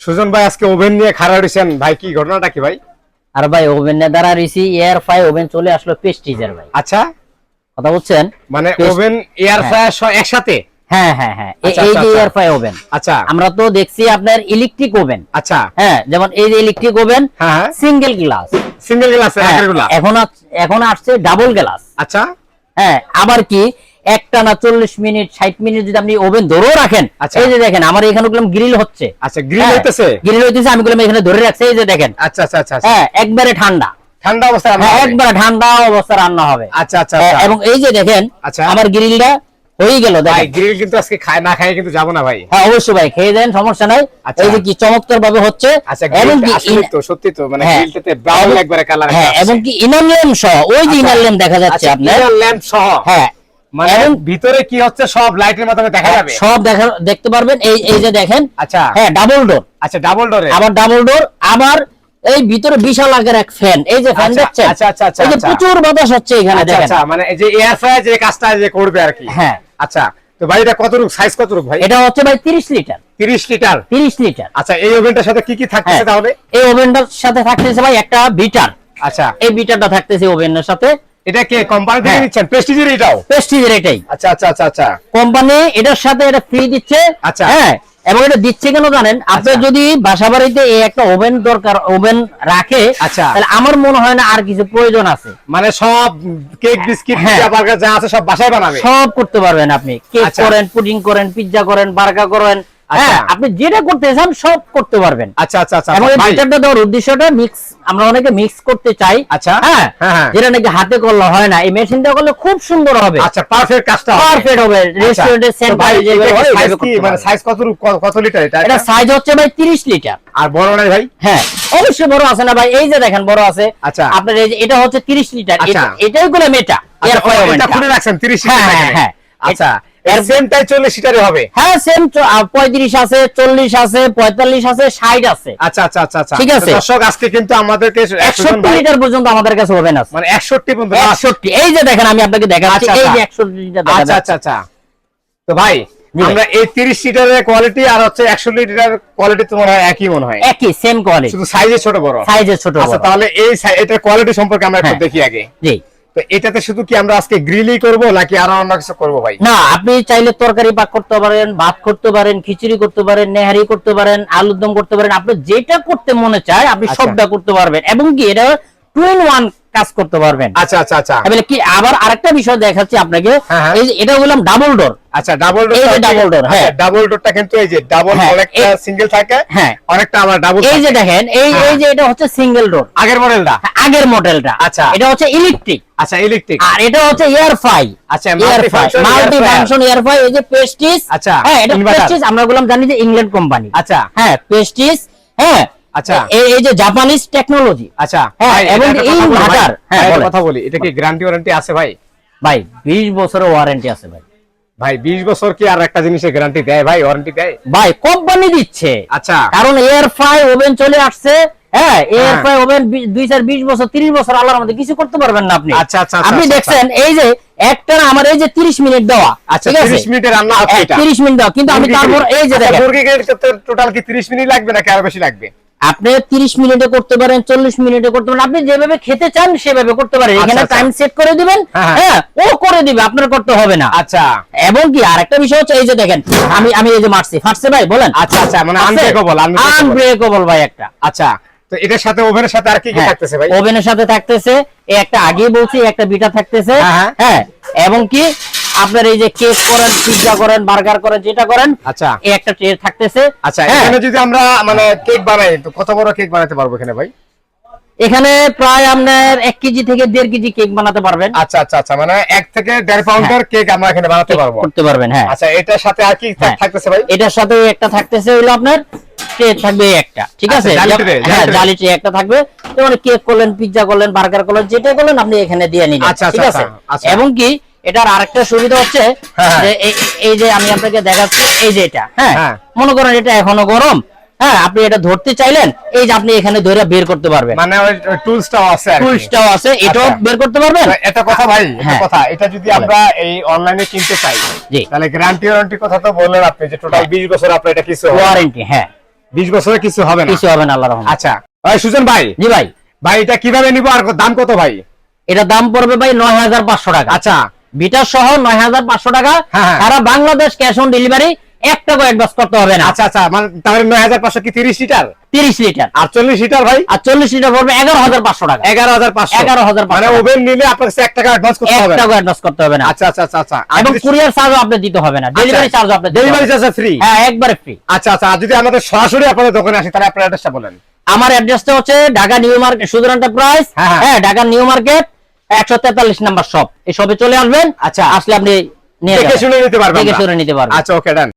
সুজন ভাই আজকে ওভেন নিয়ে খাড়া হয়েছেন ভাই কি ঘটনাটা কি ভাই? আর ভাই ওভেনের দ্বারা রিসি এয়ার ফ্রাই ওভেন চলে আসলো পেস্টিজের ভাই। আচ্ছা। কথা বুঝছেন? মানে ওভেন এয়ার। ফ্রায়ার একসাথে? হ্যাঁ হ্যাঁ হ্যাঁ। আচ্ছা, এই আচ্ছা, যে আচ্ছা। এয়ার ফ্রাই ওভেন আচ্ছা। আমরা তো দেখছি আপনার ইলেকট্রিক ওভেন আচ্ছা। হ্যাঁ যেমন এই যে electric oven single glass single glass এখন এখন আসছে ডাবল গ্লাস আচ্ছা। হ্যাঁ আবার কি? একটা না চল্লিশ মিনিট ষাট মিনিট যদি আপনি ওভেন ধরেও রাখেন আচ্ছা। এই যে দেখেন আমার এখানে গ্রিল হচ্ছে। আচ্ছা গ্রিল হইতেছে? গ্রিল হইতেছে আমি গুলো এখানে ধরে রাখছি এই যে দেখেন। আচ্ছা আচ্ছা আচ্ছা আচ্ছা। হ্যাঁ একবারে ঠান্ডা। ঠান্ডা অবস্থা হ্যাঁ। একবারে ঠান্ডা অবস্থা রান্না হবে। আচ্ছা আচ্ছা হ্যাঁ, আচ্ছা এবং এই যে দেখেন। আমার গ্রিলটা হয়ে গেল ভাই গ্রিল কিন্তু আজকে খায় না খায় কিন্তু যাব না ভাই। হ্যাঁ অবশ্যই ভাই খেয়ে দেন সমস্যা নাই। এই যে কি চমৎকার ভাবে হচ্ছে আচ্ছা তো সত্যি তো মানে হ্যাঁ। গ্রিলটাতে ব্রাউন একবারে কালার হ্যাঁ এবং কি ইনার ল্যাম্প সহ ওই যে ইনার ল্যাম্প দেখা যাচ্ছে আপনার। ল্যাম্প সহ। হ্যাঁ মানে ভিতরে কি হচ্ছে? সব লাইটের মাধ্যমে দেখা যাবে? সব দেখা দেখতে পারবেন। এই এই যে দেখেন আচ্ছা। হ্যাঁ ডাবল ডোর আচ্ছা ডাবল ডোরে আবার ডাবল ডোর আবার এই ভিতরে বিশাল আকার এক ফ্যান এই যে ফ্যান আচ্ছা, দেখছেন? আচ্ছা, আচ্ছা, আচ্ছা, এই যে আচ্ছা। প্রচুর বাতাস হচ্ছে এখানে আচ্ছা দেখেন। আচ্ছা মানে এই যে এয়ার ফ্রায়ার যে কাজটা যে করবে আর কি। হ্যাঁ। আচ্ছা তো ভাই এটা কত রূপ সাইজ কত রূপ ভাই? এটা হচ্ছে ভাই 30 লিটার। 30 লিটার? 30 লিটার। আচ্ছা এই ওভেনটার সাথে কি কি থাকতেছে হ্যাঁ। তাহলে? এই ওভেনটার সাথে থাকতেছে ভাই একটা বিটার। আচ্ছা। এই বিটারটা থাকতেছে ওভেনের সাথে। এটা কে কোম্পানি থেকে হ্যাঁ। নিচ্ছেন প্রেস্টিজের এটাও প্রেস্টিজের এটাই আচ্ছা আচ্ছা আচ্ছা আচ্ছা কোম্পানি এটার সাথে এটা ফ্রি দিচ্ছে আচ্ছা। হ্যাঁ এবং এটা দিচ্ছে কেন জানেন আপনার আচ্ছা। যদি বাসা বাড়িতে এই একটা ওভেন দরকার ওভেন রাখে আচ্ছা। তাহলে আমার মনে হয় না আর কিছু প্রয়োজন আছে মানে সব কেক বিস্কিট হ্যাঁ। যা আছে সব বাসায় বানাবে সব করতে পারবেন আপনি কেক আচ্ছা। করেন পুডিং করেন পিৎজা করেন বার্গার করেন আচ্ছা। হ্যাঁ আপনি যেটা করতে চান সব করতে পারবেন। আচ্ছা আচ্ছা আচ্ছা এবং ভাই, দেওয়ার উদ্দেশ্যটা মিক্স আমরা অনেকে মিক্স করতে চাই। আচ্ছা। হ্যাঁ হ্যাঁ, হ্যাঁ। যেটা নাকি হাতে করলে হয় না। এই মেশিনটা করলে খুব সুন্দর হবে। আচ্ছা পারফেক্ট কাজটা পারফেক্ট হবে। আচ্ছা, রেস্টুরেন্টের সেন্টার মানে সাইজ কত কত লিটার এটা? এটা সাইজ হচ্ছে ভাই 30 লিটার আর বড় নাই ভাই? হ্যাঁ অবশ্যই বড় আছে না ভাই। এই যে দেখেন বড় আছে। আচ্ছা। আপনার এই যে এটা হচ্ছে 30 লিটার আচ্ছা। এটাই গুলো মেটা আচ্ছা, এর এটা খুলে রাখছেন 30 হ্যাঁ, লিটার হ্যাঁ, হ্যাঁ। আচ্ছা। এর সেমটাই 40 লিটারে হবে। হ্যাঁ সেম আছে চল্লিশ আছে পঁয়তাল্লিশ আছে ষাট আছে। আচ্ছা আচ্ছা আচ্ছা আচ্ছা। ঠিক আছে। দর্শক আজকে কিন্তু আমাদেরকে সুজন একষট্টি ভাই- লিটার পর্যন্ত আমাদের কাছে ওভেন আছে। মানে 61 পর্যন্ত না? একষট্টি। এই যে দেখেন আমি আপনাকে দেখাচ্ছি আচ্ছা, এই যে আচ্ছা। একষট্টি লিটার দেখা আচ্ছা আচ্ছা আচ্ছা। তো ভাই আমরা এই 30 লিটারের কোয়ালিটি আর হচ্ছে 100 লিটারের কোয়ালিটি তো মনে হয় একই মনে হয়। একই সেম কোয়ালিটি শুধু সাইজে ছোট বড়। ছোট আচ্ছা তাহলে এই কোয়ালিটি সম্পর্কে আমরা একটু হ্যাঁ। দেখি আগে। জি। তো এটাতে শুধু কি আমরা আজকে গ্রিলই করব নাকি আরও অন্য কিছু করব ভাই? না আপনি চাইলে তরকারি পাক করতে পারেন ভাত করতে পারেন খিচুড়ি করতে পারেন নেহারি করতে পারেন আলুর দম করতে পারেন। আপনি যেটা করতে মনে চায় আপনি আচ্ছা। সবটা করতে পারবেন। এবং কি এটা টু ইন ওয়ান কাজ করতে পারবেন। আচ্ছা আচ্ছা আচ্ছা। এবারে কি আবার আরেকটা বিষয় দেখাচ্ছি আপনাকে। হ্যাঁ, হ্যাঁ। এই যে এটা বললাম ডাবল ডোর আচ্ছা ডাবল ডোর এই যে double door, হ্যাঁ। ডাবল ডোরটা কিন্তু এই যে ডাবল অনেকটা সিঙ্গেল থাকে হ্যাঁ। অনেকটা আবার ডাবল এই যে দেখেন এই হ্যাঁ। এই যে এটা হচ্ছে সিঙ্গেল ডোর আগের মডেলটা আগের মডেলটা আচ্ছা। এটা হচ্ছে ইলেকট্রিক আচ্ছা ইলেকট্রিক আর এটা হচ্ছে এয়ার ফ্রাই আচ্ছা, air multi-function multi function air fry এই যে পেস্টিস আচ্ছা, হ্যাঁ এটা পেস্টিস আমরা বললাম জানি যে ইংল্যান্ড কোম্পানি আচ্ছা। হ্যাঁ পেস্টিস হ্যাঁ আচ্ছা। এই যে জাপানিজ টেকনোলজি আচ্ছা হ্যাঁ, এবং হ্যাঁ, বলেন। কথা বলি এটা কি গ্যারান্টি ওয়ারেন্টি আছে ভাই? ভাই 20 বছরের ওয়ারেন্টি আছে ভাই। ভাই 20 বছর কি আর একটা জিনিসের গ্যারান্টি দেয় ভাই ওয়ারেন্টি দেয়? ভাই কোম্পানি দিচ্ছে। আচ্ছা। কারণ এয়ার ফ্রাই ওভেন চলে আসছে হ্যাঁ এয়ার হ্যাঁ। ফ্রাই ওভেন বছর তিরিশ বছর আল্লাহর মধ্যে কিছু করতে পারবেন না আপনি। আচ্ছা, আচ্ছা, আচ্ছা, আপনি আচ্ছা, দেখছেন এই যে একটা আমার এই যে তিরিশ মিনিট দেওয়া আচ্ছা ঠিক আছে? 30 মিনিটের রান্না এটা। তিরিশ মিনিট দেওয়া। কিন্তু আমি তারপর এই যে দেখেন। টোটাল কি 30 মিনিট লাগবে নাকি আরও বেশি লাগবে? আপনি তিরিশ মিনিটে করতে পারেন চল্লিশ মিনিটে করতে পারেন আপনি যেভাবে খেতে চান সেভাবে করতে পারেন। আচ্ছা, এখানে আচ্ছা। টাইম সেট করে দিবেন হ্যাঁ, হ্যাঁ। ও করে দিবে আপনার করতে হবে না। আচ্ছা। এবং কি আরেকটা বিষয় হচ্ছে এই যে দেখেন আমি আমি এই যে মারছি। ফাটছে ভাই বলেন। আচ্ছা আচ্ছা মানে আনব্রেকেবল আনব্রেকেবল ভাই একটা। আচ্ছা তো এটার সাথে ওভেনের সাথে আর কি কি হ্যাঁ, থাকতেছে ভাই? ওভেনের সাথে থাকতেছে এই একটা আগে বলছি একটা বিটা থাকতেছে। হ্যাঁ, হ্যাঁ। হ্যাঁ এবং কি আপনার এই যে কেক করেন পিৎজা করেন বার্গার করেন যেটা করেন আচ্ছা। এই একটা ট্রে থাকতেছে। আচ্ছা হ্যাঁ, এখানে যদি আমরা মানে কেক বানাই তো কত বড় কেক বানাতে পারব এখানে ভাই? এখানে প্রায় আপনার এক কেজি থেকে দেড় কেজি কেক বানাতে পারবেন। আচ্ছা আচ্ছা আচ্ছা মানে এক থেকে দেড় পাউন্ডের কেক আমরা এখানে বানাতে পারব। করতে পারবেন হ্যাঁ। আচ্ছা এটার সাথে আর কি হ্যাঁ। থাকতেছে ভাই? এটার সাথে একটা থাকতেছে হইল আপনার ট্রে থাকবে একটা ঠিক আছে? জালি যেমন- tray, জালি হ্যাঁ tray। জালি ট্রে একটা থাকবে। যেমন কেক করলেন পিৎজা করলেন বার্গার করলেন যেটা করলেন আপনি এখানে দিয়ে নিলেন ঠিক আছে। এবং কি এটার আরেকটা সুবিধা হচ্ছে হ্যাঁ, হ্যাঁ। যে এই- যে আমি আপনাকে দেখাচ্ছি এই যে এটা হ্যাঁ? হ্যাঁ। মনে করেন এটা এখনও গরম হ্যাঁ? আপনি এটা ধরতে চাইলেন এই যে আপনি এখানে ধরে বের করতে পারবেন। মানে টুলসটাও আছে টুলসটাও আছে এটাও আচ্ছা। বের করতে পারবেন? এটা কথা ভাই এটা। কথা। এটা যদি আমরা এই অনলাইনে কিনতে চাই। তাহলে গ্যারান্টি ওয়ারেন্টি কথা তো বললেন আপনি যে টোটাল 20 বছর আপনি এটা কিছু ওয়ারেন্টি হ্যাঁ। বিশ বছরে কিছু হবে না। কিছু হবে না আল্লাহ রহমান আচ্ছা। ভাই সুজন ভাই। জি ভাই। ভাই এটা কীভাবে নিবো আর দাম কত ভাই? এটা দাম পড়বে ভাই নয় হাজার পাঁচশো টাকা। আচ্ছা। বিটার সহ নয় হাজার পাঁচশো টাকা। হ্যাঁ, হ্যাঁ। সারা বাংলাদেশ ক্যাশ অন ডেলিভারি এক টাকা অ্যাডভান্স করতে হবে না। আচ্ছা আচ্ছা মানে তাহলে নয় হাজার পাঁচশো কি তিরিশ লিটার? তিরিশ লিটার। আর চল্লিশ লিটার ভাই? আর চল্লিশ লিটার পড়বে এগারো হাজার পাঁচশো টাকা। এগারো হাজার পাঁচশো। এগারো হাজার মানে ওভেন নিলে আপনার এক টাকা অ্যাডভান্স করতে হবে। টাকা অ্যাডভান্স করতে হবে না। আচ্ছা আচ্ছা আচ্ছা আচ্ছা। এবং কুরিয়ার চার্জও আপনি দিতে হবে না। ডেলিভারি চার্জ আপনি ডেলিভারি চার্জ ফ্রি হ্যাঁ একবারে ফ্রি আচ্ছা আচ্ছা আর যদি আমাদের সরাসরি আপনাদের দোকানে আসে তাহলে আপনার অ্যাড্রেসটা বলেন। আমার অ্যাড্রেসটা হচ্ছে ঢাকা নিউ মার্কেট সুদর এন্টারপ্রাইজ হ্যাঁ। হ্যাঁ ঢাকা নিউ মার্কেট একশো তেতাল্লিশ নাম্বার শপ এই শপে চলে আসবেন আচ্ছা। আসলে আপনি নিয়ে। শুনে নিতে পারবেন শুনে নিতে পারবেন আচ্ছা ওকে ডান